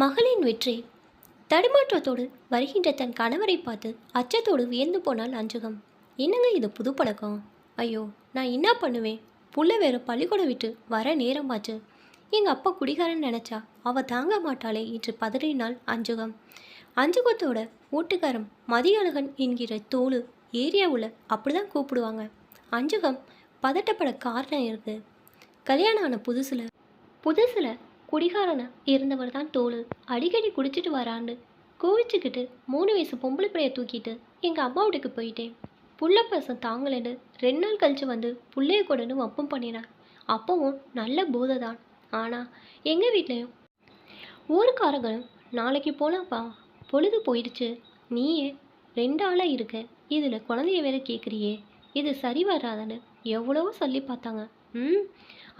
மகளின் வெற்றி. தடுமாற்றத்தோடு வருகின்ற தன் கணவரை பார்த்து அச்சத்தோடு வியந்து போனாள் அஞ்சுகம். என்னங்க இது புது பழக்கம்? ஐயோ நான் என்ன பண்ணுவேன்? புள்ள வேற பள்ளிக்கூடம் விட்டு வர நேரமாச்சு. எங்கள் அப்பா குடிகாரன் நினச்சா அவள் தாங்க மாட்டாளே என்று பதறினாள் அஞ்சுகம். அஞ்சுகத்தோட ஓட்டுக்காரம் மதியழகன் என்கிற தோளு ஏரியாவில் அப்படிதான் கூப்பிடுவாங்க. அஞ்சுகம் பதட்டப்பட காரணம் இருக்குது கல்யாணம் ஆன புதுசில் புதுசில் குடிகாரனா இருந்தவர் தான் தோளு அடிக்கடி குடிச்சிட்டு வரான்னு கோவிச்சுக்கிட்டு மூணு வயசு பொம்பளை பிள்ளைய தூக்கிட்டு எங்கள் அம்மா வீட்டுக்கு போயிட்டேன். புள்ள பசம் தாங்கலைன்னு ரெண்டு நாள் கழிச்சு வந்து புள்ளைய கூடன்னு வப்பம் பண்ணினான் அப்பவும் நல்ல போதை தான். ஆனால் எங்கள் வீட்லேயும்? ஊருக்காரங்களும் நாளைக்கு போகலாம்ப்பா பொழுது போயிடுச்சு. நீயே ரெண்டு ஆளாக இருக்க. இதில் குழந்தைய வேற கேட்குறியே இது சரி வராதுன்னு எவ்வளவோ சொல்லி பார்த்தாங்க. ம்.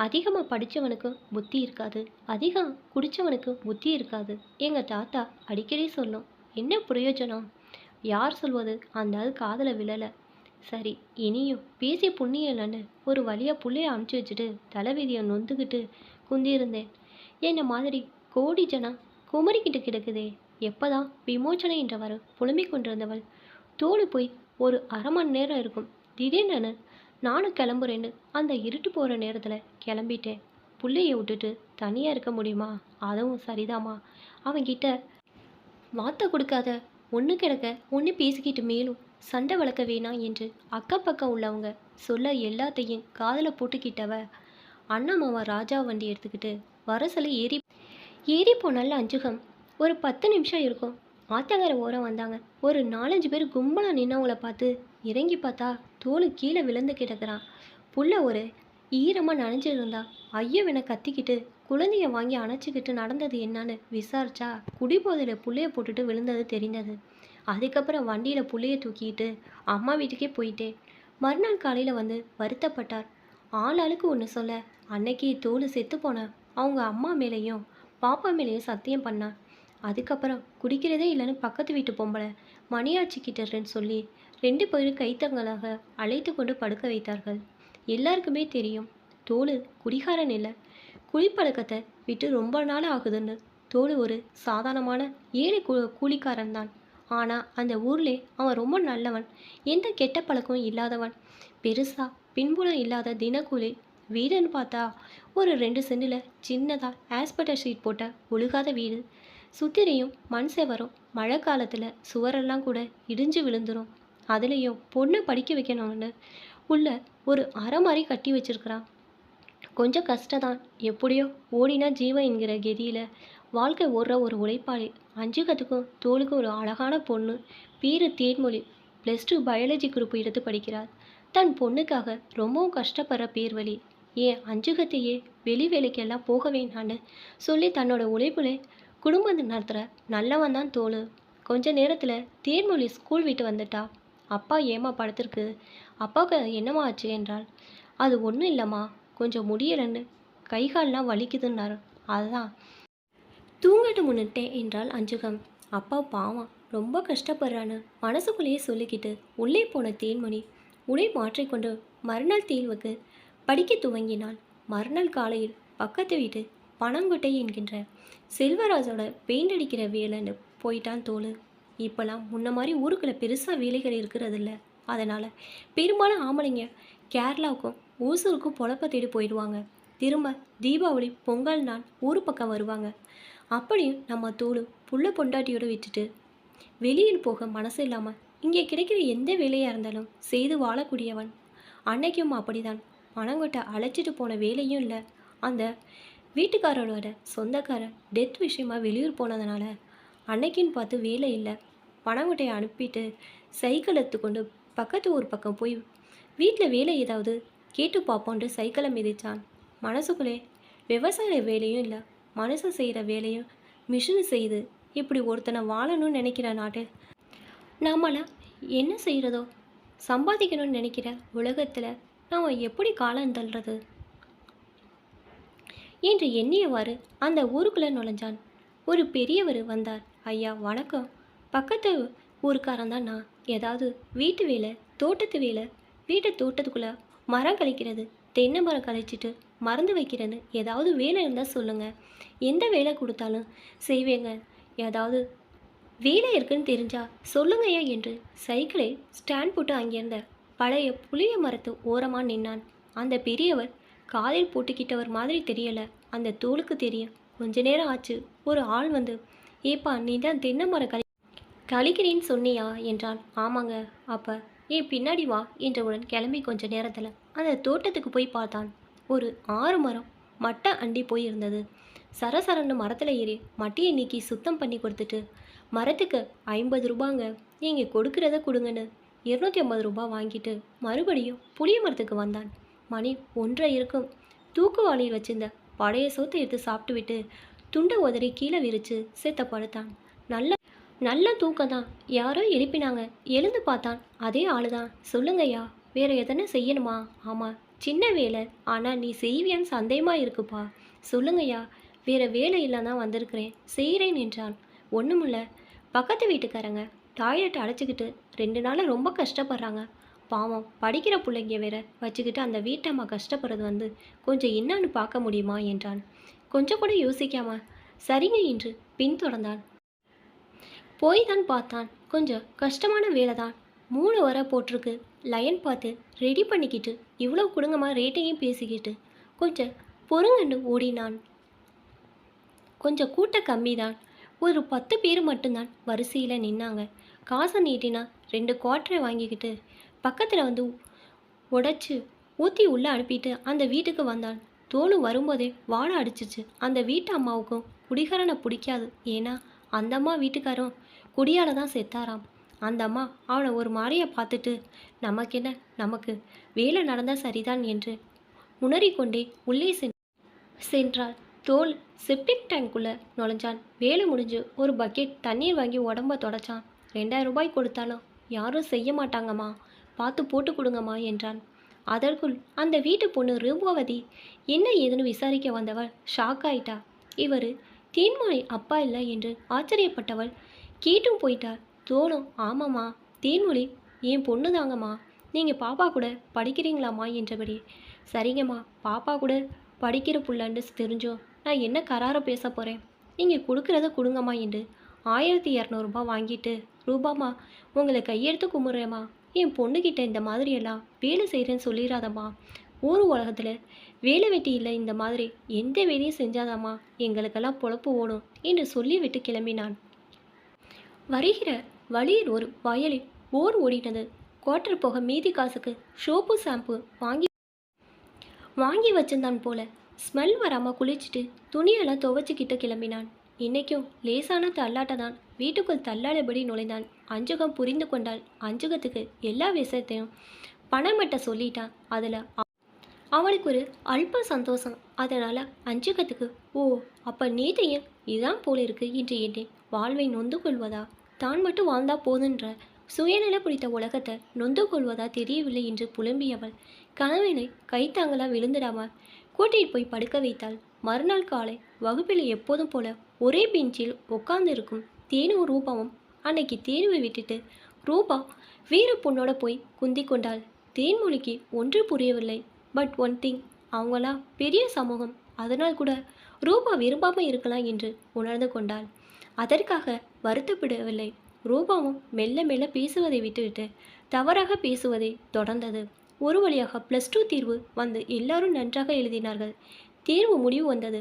அதிகமாக படித்தவனுக்கு புத்தி இருக்காது. அதிகம் குடித்தவனுக்கு புத்தி இருக்காது. எங்கள் தாத்தா அடிக்கடி சொல்லும் என்ன பிரயோஜனம்? யார் சொல்வது? அந்த ஆள் காதலை விழலை. சரி இனியும் பேசி புண்ணியம் இல்லைன்னு ஒரு வழியாக புள்ளைய அமுச்சு வச்சுட்டு தலைவிதியை நொந்துக்கிட்டு குந்தியிருந்தேன். என்ன மாதிரி கோடி ஜனம் குமரிக்கிட்டு கிடக்குதே. எப்போதான் விமோச்சனை என்றவர் புலம்பிக் கொண்டிருந்தவள். தோடு போய் ஒரு அரை மணி நேரம் இருக்கும். திடீர்னு நானும் கிளம்புறேன்னு அந்த இருட்டு போகிற நேரத்தில் கிளம்பிட்டேன். புள்ளைய விட்டுட்டு தனியாக இருக்க முடியுமா? அதுவும் சரிதாம்மா. அவன்கிட்ட வார்த்தை கொடுக்காத. ஒன்று கிடக்க ஒன்று பேசிக்கிட்டு மேலும். சண்டை வளர்க்க வேணாம் என்று அக்கம் பக்கம் உள்ளவங்க சொல்ல எல்லாத்தையும் காதில் போட்டுக்கிட்டவ அண்ணாமாவா ராஜா வண்டி எடுத்துக்கிட்டு வரசல ஏறி ஏறி போனால அஞ்சுகம். ஒரு பத்து நிமிஷம் இருக்கும். ஆத்தங்கரை ஓரம் வந்தாங்க. ஒரு நாலஞ்சு பேர் கும்பலாக நின்னவங்கள பார்த்து இறங்கி பார்த்தா தோலு கீழே விழுந்து கிடக்குறான். புள்ள ஒரு ஈரமாக நனைஞ்சிருந்தா ஐயவனை கத்திக்கிட்டு குழந்தைய வாங்கி அணைச்சிக்கிட்டு நடந்தது என்னன்னு விசாரிச்சா குடிபோதையில் புள்ளைய போட்டுட்டு விழுந்தது தெரிந்தது. அதுக்கப்புறம் வண்டியில் புள்ளைய தூக்கிட்டு அம்மா வீட்டுக்கே போயிட்டேன். மறுநாள் காலையில் வந்து வருத்தப்பட்டார். ஆளாளுக்கு ஒன்று சொல்ல அன்னைக்கு தோல் செத்து போன அவங்க அம்மா மேலேயும் பாப்பா மேலேயும் சத்தியம் பண்ணான் அதுக்கப்புறம் குடிக்கிறதே இல்லைன்னு பக்கத்து வீட்டு பொம்பளை மணியாச்சிக்கிட்டேன்னு சொல்லி ரெண்டு பேரும் கைத்தங்களாக அழைத்து கொண்டு படுக்க வைத்தார்கள். எல்லாருக்குமே தெரியும் தோல் குடிகாரன் இல்லை. குடிப்பழக்கத்தை விட்டு ரொம்ப நாள் ஆகுதுன்னு தோல் ஒரு சாதாரணமான ஏழை கூ கூலிக்காரன் தான். ஆனால் அந்த ஊர்லே அவன் ரொம்ப நல்லவன் எந்த கெட்ட பழக்கமும் இல்லாதவன். பெருசாக பின்புலம் இல்லாத தினக்கூலி வீடுன்னு பார்த்தா ஒரு ரெண்டு சென்டில் சின்னதாக ஆஸ்பெட்டர் ஷீட் போட்ட ஒழுகாத வீடு சுத்திரையும் மண் செவரும் மழை காலத்தில் சுவரெல்லாம் கூட இடிஞ்சு விழுந்துரும். அதுலேயும் பொண்ணை படிக்க வைக்கணும்னு உள்ள ஒரு அரை மாதிரி கட்டி வச்சிருக்கிறான். கொஞ்சம் கஷ்டம் தான் எப்படியோ ஓடினா ஜீவன் என்கிற கெதியில் வாழ்க்கை ஓடுற ஒரு உழைப்பாளி. அஞ்சுகத்துக்கும் தோளுக்கும் ஒரு அழகான பொண்ணு. பேரு Thenmozhi. Plus two biology group எடுத்து படிக்கிறார். தன் பொண்ணுக்காக ரொம்பவும் கஷ்டப்படுற பேர் வழி ஏன் அஞ்சுகத்தையே வெளி வேலைக்கெல்லாம் போக வேண்டான்னு சொல்லி தன்னோட உழைப்புல குடும்பத்தை நடத்துகிற நல்லவன் தான் தோளு கொஞ்ச நேரத்தில் தேன்மொழி ஸ்கூல் விட்டு வந்துட்டா. அப்பா ஏமா படுத்திருக்கு? அப்பாவுக்கு என்னம்மா ஆச்சு என்றாள். அது ஒன்றும் இல்லைம்மா கொஞ்சம் முடியலன்னு கை கால்லாம் வலிக்குதுன்னாரு. அதுதான். தூங்கட்டு முன்னிட்டேன் என்றாள் அஞ்சுகம். அப்பா பாவம் ரொம்ப கஷ்டப்படுறான்னு மனசுக்குள்ளேயே சொல்லிக்கிட்டு உள்ளே போன தேன்மணி உடை மாற்றிக்கொண்டு மறுநாள் தேர்வுக்கு படிக்க துவங்கினாள். மறுநாள் காலையில் பக்கத்து வீட்டு பணங்கொட்டை என்கின்ற செல்வராஜோட பெயிண்ட் அடிக்கிற வேலைன்னு போயிட்டான் தோல் இப்போலாம் முன்ன மாதிரி ஊருக்குள்ள பெருசாக வேலைகள் இருக்கிறதில்ல. அதனால் பெரும்பாலும் ஆம்பளைங்க கேரளாவுக்கும் ஊசூருக்கும் பொழப்ப தேடி போயிடுவாங்க. திரும்ப தீபாவளி பொங்கல் நாள் ஊர் பக்கம் வருவாங்க. அப்படியும் நம்ம தோல் புள்ள பொண்டாட்டியோடு விட்டுட்டு வெளியில் போக மனசு இல்லாமல் இங்கே கிடைக்கிற எந்த வேலையாக இருந்தாலும் செய்து வாழக்கூடியவன். அன்னைக்கும் அப்படிதான் பணங்கொட்டை அழைச்சிட்டு போன வேலையும் இல்லை. அந்த வீட்டுக்காரரோட சொந்தக்காரர் டெத் விஷயமாக வெளியூர் போனதுனால அன்னைக்குன்னு பார்த்து வேலை இல்லை. பணங்குட்டையை அனுப்பிட்டு சைக்கிள் எடுத்துக்கொண்டு பக்கத்து ஊர் பக்கம் போய் வீட்டில் வேலை ஏதாவது கேட்டு பார்ப்போன்ட்டு சைக்கிளை மிதிச்சான். மனசுக்குள்ளே விவசாய வேலையும் இல்லை. மனுஷன் செய்கிற வேலையும் மிஷினு செய்யுது இப்படி ஒருத்தனை வாழணும்னு நினைக்கிற நாட்டில் நாமெல்லாம் என்ன செய்கிறதோ சம்பாதிக்கணும்னு நினைக்கிற உலகத்தில் நாம் எப்படி காலம் தள்ளுறது? என்று எண்ணியவாறு அந்த ஊருக்குள்ளே நுழைஞ்சான். ஒரு பெரியவர் வந்தார். ஐயா வணக்கம். பக்கத்து ஊருக்காரன் தான் நான். ஏதாவது வீட்டு வேலை தோட்டத்து வேலை? வீட்டு தோட்டத்துக்குள்ளே மரம் கழிக்கிறது தென்னை மரம் கழிச்சிட்டு மறந்து வைக்கிறேன்னு ஏதாவது வேலை இருந்தால் சொல்லுங்கள் எந்த வேலை கொடுத்தாலும் செய்வேங்க. ஏதாவது வேலை இருக்குன்னு தெரிஞ்சா சொல்லுங்கய்யா என்று சைக்கிளை ஸ்டாண்ட் போட்டு அங்கிருந்த பழைய புளிய மரத்து ஓரமாக நின்னான். அந்த பெரியவர் காலில் போட்டுக்கிட்டவர் மாதிரி தெரியலை. அந்த தோளுக்கு தெரியும். கொஞ்ச நேரம் ஆச்சு. ஒரு ஆள் வந்து ஏப்பா நீ தான் தென்னை மரம் கழி கழிக்கிறேன்னு சொன்னியா? என்றான். ஆமாங்க அப்போ. ஏன் பின்னாடி வா என்றவுடன் கிளம்பி கொஞ்ச நேரத்தில் அந்த தோட்டத்துக்கு போய் பார்த்தான். ஒரு ஆறு மரம் மட்டை அண்டி போயிருந்தது. சரசரன்னு மரத்தில் ஏறி மட்டையை நீக்கி சுத்தம் பண்ணி கொடுத்துட்டு மரத்துக்கு ஐம்பது ரூபாங்க நீங்கள் கொடுக்குறத கொடுங்கன்னு. இருநூத்தி ஐம்பது ரூபாய் வாங்கிட்டு மறுபடியும் புளிய மரத்துக்கு வந்தான். மணி ஒன்றரை இருக்கும். தூக்குவாளியில் வச்சிருந்த பழைய சோத்தை எடுத்து சாப்பிட்டுவிட்டு துண்டை உதறி கீழே விரித்து செத்த படுத்தான். நல்ல நல்ல தூக்கம் தான் யாரோ எழுப்பினாங்க. எழுந்து பார்த்தான். அதே ஆளு தான் சொல்லுங்கய்யா வேற எதனா செய்யணுமா? ஆமாம் சின்ன வேலை. ஆனால் நீ செய்வியான்னு சந்தேகமாக இருக்குப்பா. சொல்லுங்கய்யா வேற வேலை இல்லை தான் வந்திருக்கிறேன். செய்கிறேன் என்றான். ஒன்றுமில்ல பக்கத்து வீட்டுக்காரங்க டாய்லெட் அடைச்சிக்கிட்டு ரெண்டு நாளாக ரொம்ப கஷ்டப்படுறாங்க. பாவம் படிக்கிற பிள்ளைங்க வேற வச்சுக்கிட்டு அந்த வீட்டம்மா கஷ்டப்படுறது வந்து கொஞ்சம் என்னன்னு பார்க்க முடியுமா என்றான். கொஞ்சம் கூட யோசிக்காம சரிங்க என்று பின்தொடர்ந்தான். போய் தான் பார்த்தான். கொஞ்சம் கஷ்டமான வேலை தான். மூணு வரை போட்டிருக்கு. லயன் பார்த்து ரெடி பண்ணிக்கிட்டு இவ்வளோ கொடுங்கம்மா ரேட்டையும் பேசிக்கிட்டு கொஞ்சம் பொறுங்கன்னு ஓடினான். கொஞ்சம் கூட்ட கம்மி தான் ஒரு பத்து பேர் மட்டும்தான் வரிசையில் நின்னாங்க. காசை நீட்டினா ரெண்டு குவார்ட்டரை வாங்கிக்கிட்டு பக்கத்தில் வந்து உடைச்சு ஊற்றி உள்ளே அனுப்பிட்டு அந்த வீட்டுக்கு வந்தான். தோலு வரும்போதே வாழை அடிச்சிச்சு. அந்த வீட்டு அம்மாவுக்கும் குடிகாரனை பிடிக்காது. ஏன்னா அந்த அம்மா வீட்டுக்காரும் குடியால தான் செத்தாராம். அந்த அம்மா அவனை ஒரு மாதிரியை பார்த்துட்டு நமக்கு என்ன நமக்கு வேலை நடந்தால் சரிதான் என்று உணறிக்கொண்டே உள்ளே சென் சென்றாள். தோல் செப்டிக் டேங்க்குள்ளே நுழைஞ்சான். வேலை முடிஞ்சு ஒரு பக்கெட் தண்ணீர் வாங்கி உடம்ப தொடச்சான். ரெண்டாயிரம் ரூபாய் கொடுத்தாலும் யாரும் செய்ய மாட்டாங்கம்மா. பார்த்து போட்டு கொடுங்கம்மா என்றான். அதற்குள் அந்த வீட்டு பொண்ணு ரூபாவதி என்ன ஏதுன்னு விசாரிக்க வந்தவள்? ஷாக் ஆயிட்டா? இவர் தீன்மொழி அப்பா இல்லை என்று ஆச்சரியப்பட்டவள் கேட்டும் போயிட்டாள் தோணும் ஆமாம்மா தேன்மொழி என் பொண்ணு தாங்கம்மா. நீங்கள் பாப்பா கூட படிக்கிறீங்களாம்மா? என்றபடி. சரிங்கம்மா பாப்பா கூட படிக்கிற புள்ளன்னு தெரிஞ்சோம் நான் என்ன கராரை பேச போகிறேன் நீங்கள் கொடுக்குறத கொடுங்கம்மா என்று ஆயிரத்தி இரநூறுபா வாங்கிட்டு ரூபாம்மா உங்களை கையெடுத்து கும்பிட்றேம்மா. என் பொண்ணுக்கிட்ட இந்த மாதிரியெல்லாம் வேலை செய்கிறேன்னு சொல்லிடாதம்மா ஊர் உலகத்தில் வேலை வெட்டி இல்லை இந்த மாதிரி. எந்த வேலையும் செஞ்சாதாம்மா. எங்களுக்கெல்லாம் பொழப்பு ஓடும் என்று சொல்லிவிட்டு கிளம்பினான். வருகிற வழியில் ஒரு வயலில் போர் ஓடினது குவார்டர் போக மீதி காசுக்கு ஷோப்பு ஷாம்பு வாங்கி வாங்கி வச்சிருந்தான் போல. ஸ்மெல் வராமல் குளிச்சுட்டு துணியெல்லாம் துவைச்சிக்கிட்டு கிளம்பினான். இன்றைக்கும் லேசான தள்ளாட்ட தான் வீட்டுக்குள் தள்ளாடபடி நுழைந்தான். அஞ்சுகம் புரிந்து கொண்டாள். அஞ்சுகத்துக்கு எல்லா விஷயத்தையும் பணமட்ட சொல்லிட்டான் அதில் அவனுக்கு ஒரு அல்ப சந்தோஷம். அதனால் அஞ்சுகத்துக்கு ஓ அப்போ நேத்தையும் இதான் போல இருக்கு என்று எண்ணேன். வாழ்வை நொந்து கொள்வதா? தான் மட்டும் வாழ்ந்தா போதுன்ற சுயநிலை பிடித்த உலகத்தை நொந்து கொள்வதா தெரியவில்லை என்று புலம்பியவள். கணவனை கைத்தாங்களா விழுந்துடாமல் கூட்டிட்டு போய் படுக்க வைத்தாள் மறுநாள் காலை வகுப்பில் எப்போதும் போல ஒரே பெஞ்சில் உட்கார்ந்து தேனுவும் ரூபாவும் அன்னைக்கு தேனுவை விட்டுட்டு ரூபா வேறு பொண்ணோட போய் குந்தி கொண்டாள். தேன்மொழிக்கு ஒன்று புரியவில்லை. பட் ஒன் திங் அவங்களா பெரிய சமூகம். அதனால் கூட ரூபா விரும்பாமல் இருக்கலாம் என்று உணர்ந்து கொண்டாள். அதற்காக வருத்தப்படவில்லை. ரூபாவும் மெல்ல மெல்ல பேசுவதை விட்டுவிட்டு தவறாக பேசுவதை தொடர்ந்தது. ஒரு வழியாக ப்ளஸ் டூ தீர்வு வந்து எல்லாரும் நன்றாக எழுதினார்கள். தேர்வு முடிவு வந்தது.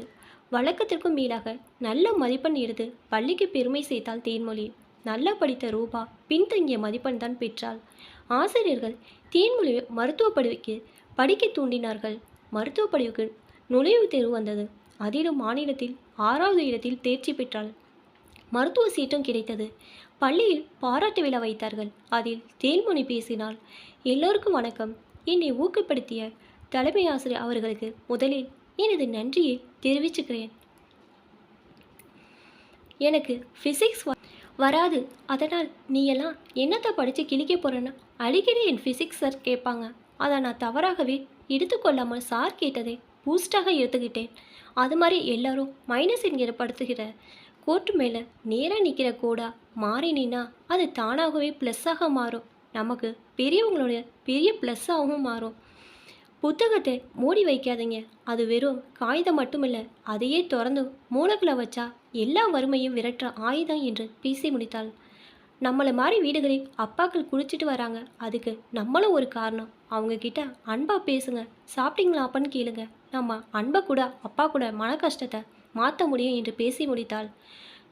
வழக்கத்திற்கும் மீளாக நல்ல மதிப்பெண் எடுத்து பள்ளிக்கு பெருமை சேர்த்தாள் தேன்மொழி. நல்லா படித்த ரூபா பின்தங்கிய மதிப்பெண் தான் பெற்றாள். ஆசிரியர்கள் தேன்மொழி மருத்துவ படிவுக்கு படிக்க தூண்டினார்கள். மருத்துவ படிவுக்கு நுழைவுத் தேர்வு வந்தது. அதிலும் மாநிலத்தில் ஆறாவது இடத்தில் தேர்ச்சி பெற்றாள். மருத்துவ சீட்டும் கிடைத்தது. பள்ளியில் பாராட்டு விழா வைத்தார்கள். அதில் தேன்மொழி பேசினாள். எல்லோருக்கும் வணக்கம். என்னை ஊக்கப்படுத்திய தலைமை ஆசிரியர் அவர்களுக்கு முதலில் எனது நன்றியை தெரிவிச்சுக்கிறேன். எனக்கு ஃபிசிக்ஸ் வராது. அதனால் நீ எல்லாம் என்னத்தை படித்து கிழிக்க போகிறேன்னு அடிக்கடி என் ஃபிசிக்ஸ் சார் கேட்பாங்க. அதை நான் தவறாகவே எடுத்துக்கொள்ளாமல் சார் கேட்டதை பூஸ்டாக எடுத்துக்கிட்டேன். அது மாதிரி எல்லாரும் மைனஸ் என்கிற படுத்துகிற கோர்ட்டு மேலே நேராக நிற்கிற கோடா மாறினா அது தானாகவே ப்ளஸ்ஸாக மாறும். நமக்கு பெரியவங்களுடைய பெரிய ப்ளஸ்ஸாகவும் மாறும். புத்தகத்தை மூடி வைக்காதீங்க. அது வெறும் காகிதம் இல்லை அதையே திறந்து மூலக்குள்ள வச்சா எல்லா வறுமையும் விரட்டுற ஆயுதம் என்று பேசி முடித்தாள். நம்மளை மாதிரி வீடுகளில் அப்பாக்கள் குடிச்சிட்டு வராங்க. அதுக்கு நம்மளும் ஒரு காரணம். அவங்க கிட்ட அன்பா பேசுங்க. சாப்பிட்டீங்களாப்பன்னு கேளுங்க. நம்ம அன்பை கூட அப்பா கூட மன கஷ்டத்தை மாற்ற முடியும் என்று பேசி முடித்தாள்.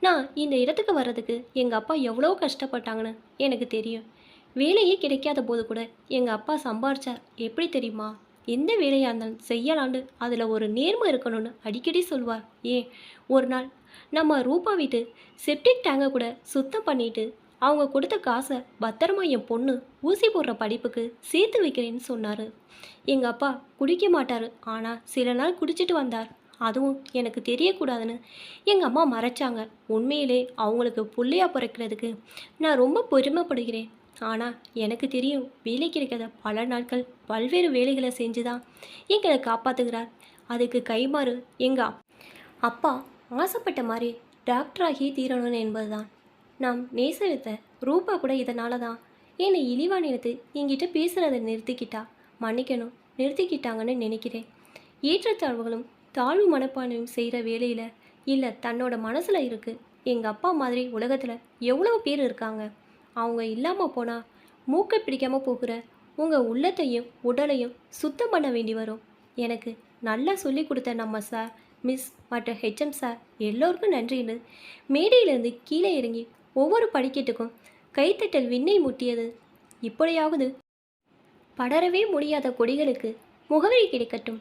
நான் இந்த இடத்துக்கு வர்றதுக்கு எங்கள் அப்பா எவ்வளோ கஷ்டப்பட்டாங்கன்னு எனக்கு தெரியும். வேலையே கிடைக்காத போது கூட எங்கள் அப்பா சம்பாரிச்சார். எப்படி தெரியுமா? எந்த வேலையாக இருந்தாலும் செய்யலான்னு அதில் ஒரு நேர்மை இருக்கணும்னு அடிக்கடி சொல்வார். ஏன்? ஒரு நாள் நம்ம ரூபா வீட்டு செப்டிக் டேங்கை கூட சுத்தம் பண்ணிட்டு அவங்க கொடுத்த காசை பத்திரமா என் பொண்ணு ஊசி போடுற படிப்புக்கு சேர்த்து வைக்கிறேன்னு சொன்னார். எங்கள் அப்பா குடிக்க மாட்டார். ஆனால் சில நாள் குடிச்சிட்டு வந்தார். அதுவும் எனக்கு தெரியக்கூடாதுன்னு எங்கள் அம்மா மறைச்சாங்க. உண்மையிலே அவங்களுக்கு புள்ளையா பிறக்கிறதுக்கு நான் ரொம்ப பெருமைப்படுகிறேன். ஆனால் எனக்கு தெரியும் வேலை கிடைக்காத பல நாட்கள் பல்வேறு வேலைகளை செஞ்சு தான் எங்களை காப்பாற்றுகிறார் அதுக்கு கைமாறு எங்கள் அப்பா ஆசைப்பட்ட மாதிரி டாக்டராகி தீரணும் என்பதுதான். நாம் நேசரித்த ரூபா கூட இதனால தான் என்னை இழிவா நினைத்து என்கிட்ட பேசுகிறத நிறுத்திக்கிட்டா. மன்னிக்கணும் நிறுத்திக்கிட்டாங்கன்னு நினைக்கிறேன். ஏற்றத்தாழ்வுகளும் தாழ்வு மனப்பான்மையும் செய்கிற வேலையில் இல்லை தன்னோட மனசில் இருக்குது எங்கள் அப்பா மாதிரி உலகத்தில் எவ்வளோ பேர் இருக்காங்க. அவங்க இல்லாமல் போனால் மூக்கை பிடிக்காமல் போகிற உங்கள் உள்ளத்தையும் உடலையும் சுத்தம் பண்ண வேண்டி வரும். எனக்கு நல்லா சொல்லி கொடுத்த நம்ம சார் மிஸ் மற்ற ஹெச்எம் சார் எல்லோருக்கும் நன்றின்னு மேடையிலிருந்து கீழே இறங்கி ஒவ்வொரு படிக்கட்டுக்கும் கைத்தட்டல் விண்ணை முட்டியது. இப்படியாவது படரவே முடியாத கொடிகளுக்கு முகவரி கிடைக்கட்டும்.